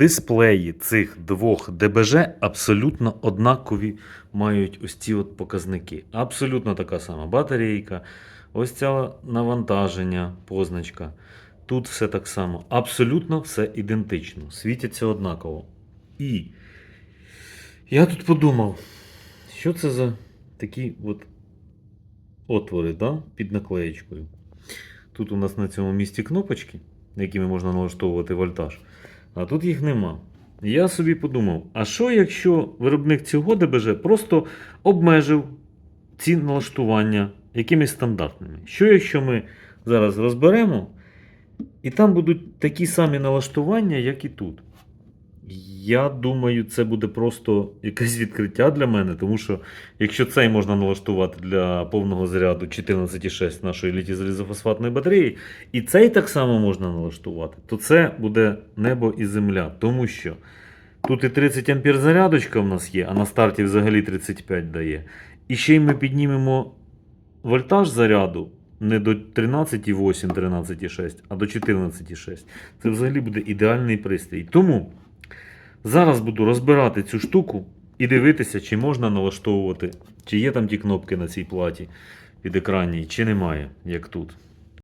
Дисплеї цих двох ДБЖ абсолютно однакові мають ось ці от показники. Абсолютно така сама батарейка, ось ця навантаження, позначка. Тут все так само. Абсолютно все ідентично. Світяться однаково. І я тут подумав, що це за такі от отвори да? під наклеєчкою. Тут у нас на цьому місці кнопочки, якими можна налаштовувати вольтаж, а тут їх нема. Я собі подумав: а що якщо виробник цього ДБЖ просто обмежив ці налаштування якимись стандартними? Що якщо ми зараз розберемо, і там будуть такі самі налаштування, як і тут? Я думаю, це буде просто якесь відкриття для мене, тому що якщо цей можна налаштувати для повного заряду 14,6 нашої літі залізофосфатної батареї, і цей так само можна налаштувати, то це буде небо і земля. Тому що тут і 30 ампер зарядочка в нас є, а на старті взагалі 35 дає. І ще й ми піднімемо вольтаж заряду не до 13,8, 13,6, а до 14,6. Це взагалі буде ідеальний пристрій. Тому зараз буду розбирати цю штуку і дивитися, чи можна налаштовувати, чи є там ті кнопки на цій платі під екранній, чи немає, як тут.